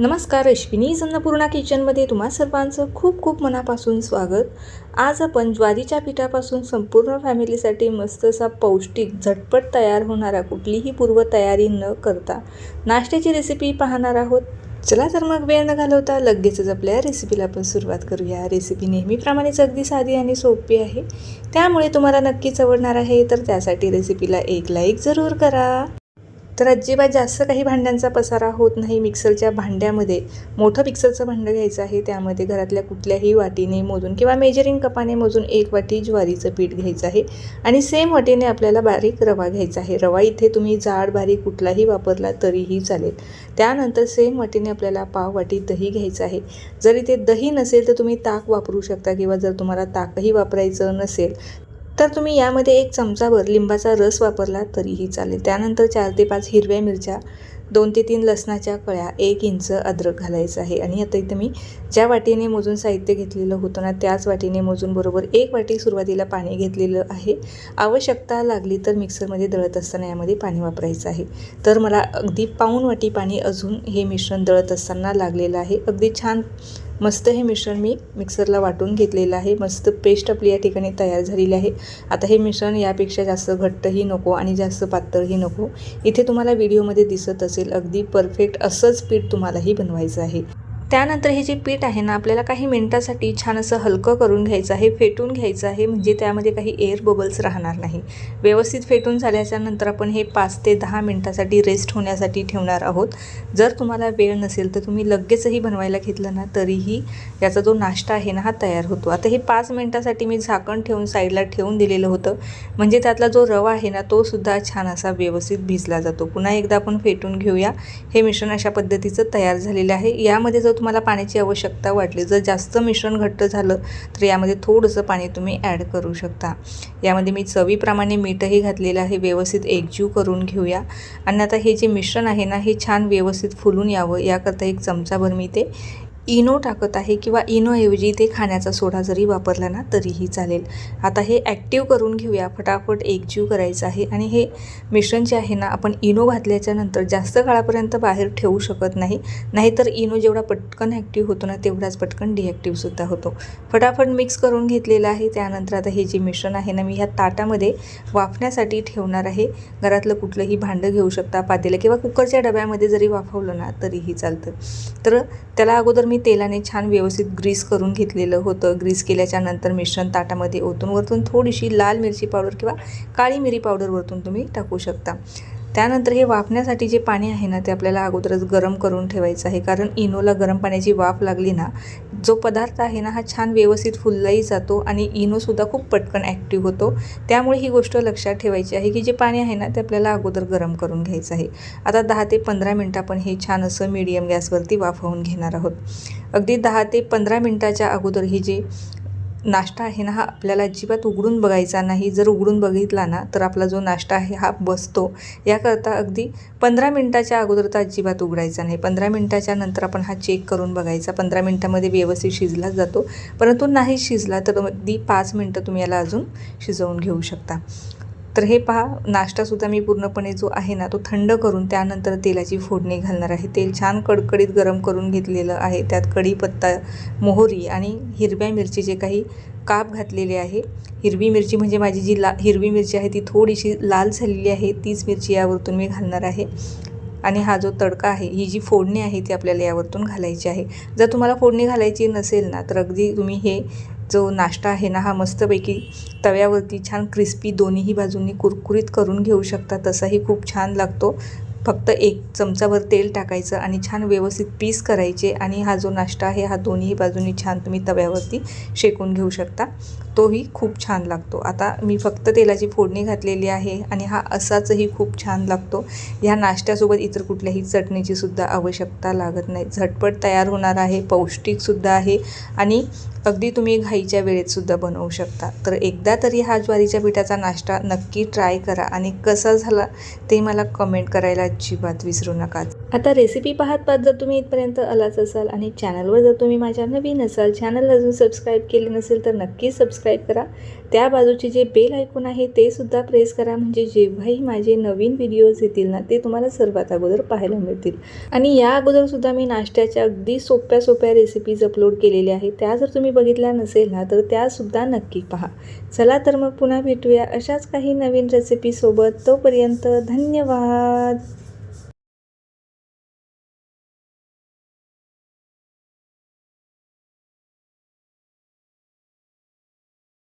नमस्कार अश्विनी अन्नपूर्णा किचनमध्ये तुम्हा सर्वांचं खूप खूप मनापासून स्वागत. आज आपण ज्वारीच्या पिठापासून संपूर्ण फॅमिलीसाठी मस्त असा पौष्टिक झटपट तयार होणारा कुठलीही पूर्वतयारी न करता नाश्त्याची रेसिपी पाहणार आहोत. चला तर मग वेळ न घालवता लगेचच आपल्या रेसिपीला आपण सुरुवात करूया. रेसिपी नेहमीप्रमाणेच अगदी साधी आणि सोपी आहे. त्यामुळे तुम्हाला नक्कीच आवडणार आहे तर त्यासाठी रेसिपीला एक लाईक जरूर करा. तर अजिबात जास्त काही भांड्यांचा पसारा होत नाही. मिक्सरच्या भांड्यामध्ये मोठं मिक्सरचं भांडं घ्यायचं आहे. त्यामध्ये घरातल्या कुठल्याही वाटीने मोजून किंवा मेजरिंग कपाने मोजून एक वाटी ज्वारीचं पीठ घ्यायचं आहे आणि सेम वाटीने आपल्याला बारीक रवा घ्यायचा आहे. रवा इथे तुम्ही जाड बारीक कुठलाही वापरला तरीही चालेल. त्यानंतर सेम वाटीने आपल्याला पाव वाटी दही घ्यायचं आहे. जर इथे दही नसेल तर तुम्ही ताक वापरू शकता किंवा जर तुम्हाला ताकही वापरायचं नसेल तर तुम्ही यामध्ये एक चमचाभर लिंबाचा रस वापरला तरीही चालेल. त्यानंतर चार ते पाच हिरव्या मिरच्या दोन ते तीन लसणाच्या कळ्या एक इंच अद्रक घालायचं आहे. आणि आता इथं मी ज्या वाटीने मोजून साहित्य घेतलेलं होतं ना त्याच वाटीने मोजून बरोबर एक वाटी सुरुवातीला पाणी घेतलेलं आहे. आवश्यकता लागली तर मिक्सरमध्ये दळत असताना यामध्ये पाणी वापरायचं आहे. तर मला अगदी पाऊण वाटी पाणी अजून हे मिश्रण दळत असताना लागलेलं आहे. अगदी छान मस्त हे मिश्रण मी मिक्सरला वाटून घेतलेलं आहे. मस्त पेस्ट आपली या ठिकाणी तयार झालेली आहे. आता हे मिश्रण यापेक्षा जास्त घट्टही नको आणि जास्त पातळही नको. इथे तुम्हाला व्हिडिओमध्ये दिसत असेल अगदी परफेक्ट असंच पीठ तुम्हालाही बनवायचं आहे. त्यानंतर हे जे पीठ आहे ना आपल्याला काही मिनटासाठी छान असं हलकं करून घ्यायचं आहे फेटून घ्यायचं आहे म्हणजे त्यामध्ये काही एअर बबल्स राहणार नाही. व्यवस्थित फेटून झाल्याच्यानंतर आपण हे पाच ते दहा मिनटासाठी रेस्ट होण्यासाठी ठेवणार आहोत. जर तुम्हाला वेळ नसेल तर तुम्ही लगेचही बनवायला घेतलं ना तरीही याचा जो नाश्ता आहे ना हा तयार होतो. आता हे पाच मिनटासाठी मी झाकण ठेवून साईडला ठेवून दिलेलं होतं. म्हणजे त्यातला जो रवा आहे ना तो सुद्धा छान असा व्यवस्थित भिजला जातो. पुन्हा एकदा आपण फेटून घेऊया. हे मिश्रण अशा पद्धतीचं तयार झालेलं आहे. यामध्ये जर तुम्हाला पाण्याची आवश्यकता वाटली जर जास्त मिश्रण घट्ट झालं तर यामध्ये थोडंसं पाणी तुम्ही ॲड करू शकता. यामध्ये मी चवीप्रमाणे मीठही घातलेलं आहे. व्यवस्थित एकजीव करून घेऊया. आणि आता हे जे मिश्रण आहे ना हे छान व्यवस्थित फुलून यावं. याकरता एक चमचाभर मी ते इनो टाकत आहे किंवा इनोऐवजी ते खाण्याचा सोडा जरी वापरला ना तरीही चालेल. आता हे ॲक्टिव्ह करून घेऊया. फटाफट एकजीव करायचं आहे आणि हे मिश्रण जे आहे ना आपण इनो घातल्याच्या नंतर जास्त काळापर्यंत बाहेर ठेवू शकत नाही. नाहीतर इनो जेवढा पटकन ॲक्टिव्ह होतो ना तेवढाच पटकन डिॲक्टिव्हसुद्धा होतो. फटाफट मिक्स करून घेतलेलं आहे. त्यानंतर आता हे जे मिश्रण आहे ना मी ह्या ताटामध्ये वाफण्यासाठी ठेवणार आहे. घरातलं कुठलंही भांडं घेऊ शकता पातेलं किंवा कुकरच्या डब्यामध्ये जरी वाफवलं ना तरीही चालतं. तर त्याला अगोदर मी तेलाने छान व्यवस्थित ग्रीस करून घेतलेलं होतं. ग्रीस केल्याच्यानंतर मिश्रण ताटामध्ये ओतून वरतून थोडीशी लाल मिरची पावडर किंवा काळी मिरी पावडर वरतून तुम्ही टाकू शकता. त्यानंतर हे वाफण्यासाठी जे पाणी आहे ना ते आपल्याला अगोदरच गरम करून ठेवायचं आहे. कारण इनोला गरम पाण्याची वाफ लागली ना जो पदार्थ आहे ना हा छान व्यवस्थित फुललाही जातो आणि इनोसुद्धा खूप पटकन ॲक्टिव्ह होतो. त्यामुळे ही गोष्ट लक्षात ठेवायची आहे की जे पाणी आहे ना ते आपल्याला अगोदर गरम करून घ्यायचं आहे. आता दहा ते पंधरा मिनटं आपण हे छान असं मीडियम गॅसवरती वाफवून घेणार आहोत. अगदी दहा ते पंधरा मिनटाच्या अगोदर ही जे नाश्ता आहे ना हा आपल्याला अजिबात उघडून बघायचा नाही. जर उघडून बघितला ना तर आपला जो नाश्ता आहे हा बसतो. याकरता अगदी पंधरा मिनटाच्या अगोदर तर अजिबात उघडायचा नाही. पंधरा मिनटाच्या नंतर आपण हा चेक करून बघायचा. पंधरा मिनटामध्ये व्यवस्थित शिजला जातो. परंतु नाही शिजला तर अगदी पाच मिनटं तुम्ही याला अजून शिजवून घेऊ शकता. तर हे पहा नाश्तासुद्धा मी पूर्णपणे जो आहे ना तो थंड करून त्यानंतर तेलाची फोडणी घालणार आहे. तेल छान कडकडीत गरम करून घेतलेलं आहे. त्यात कढीपत्ता मोहरी आणि हिरव्या मिरचीचे काही काप घातलेले आहे. हिरवी मिरची म्हणजे माझी जी ला हिरवी मिरची आहे ती थोडीशी लाल झालेली आहे. तीच मिरची यावरतून मी घालणार आहे. आणि हा जो तडका आहे ही जी फोडणी आहे ती आपल्याला यावरतून घालायची आहे. जर तुम्हाला फोडणी घालायची नसेल ना तर अगदी तुम्ही हे जो नाश्ता आहे ना हा मस्तपैकी तव्यावरती छान क्रिस्पी दोन्हीही बाजूंनी कुरकुरीत करून घेऊ शकता. तसाही खूप छान लागतो. फक्त एक चमचाभर तेल टाकायचं आणि छान व्यवस्थित पीस करायचे आणि हा जो नाश्ता आहे हा दोन्ही बाजूनी छान तुम्ही तव्यावरती शेकून घेऊ शकता. तोही खूप छान लागतो. आता मी फक्त तेलाची फोडणी घातलेली आहे आणि हा असाचही खूप छान लागतो. ह्या नाश्त्यासोबत इतर कुठल्याही चटणीची सुद्धा आवश्यकता लागत नाही. झटपट तयार होणार आहे पौष्टिकसुद्धा आहे आणि अगदी तुम्ही घाईच्या वेळेतसुद्धा बनवू शकता. तर एकदा तरी हा ज्वारीच्या पिठाचा नाश्ता नक्की ट्राय करा आणि कसा झाला ते मला कमेंट करायला अजिबात विसरू नका. आता रेसिपी पाहत पाहत जर तुम्ही इथपर्यंत आलाच असाल आणि चॅनलवर जर तुम्ही माझ्या नवीन असाल चॅनल अजून सबस्क्राईब केले नसेल तर नक्की सबस्क्राईब करा. त्या बाजूचे जे बेल ऐकून आहे ते सुद्धा प्रेस करा. म्हणजे जेव्हाही माझे नवीन व्हिडिओज येतील ना ते तुम्हाला सर्वात अगोदर पाहायला मिळतील. आणि या अगोदरसुद्धा मी नाश्त्याच्या अगदी सोप्या सोप्या रेसिपीज अपलोड केलेल्या आहेत. त्या जर तुम्ही बघितल्या नसेल ना तर त्यासुद्धा नक्की पहा. चला तर मग पुन्हा भेटूया अशाच काही नवीन रेसिपीसोबत तोपर्यंत धन्यवाद!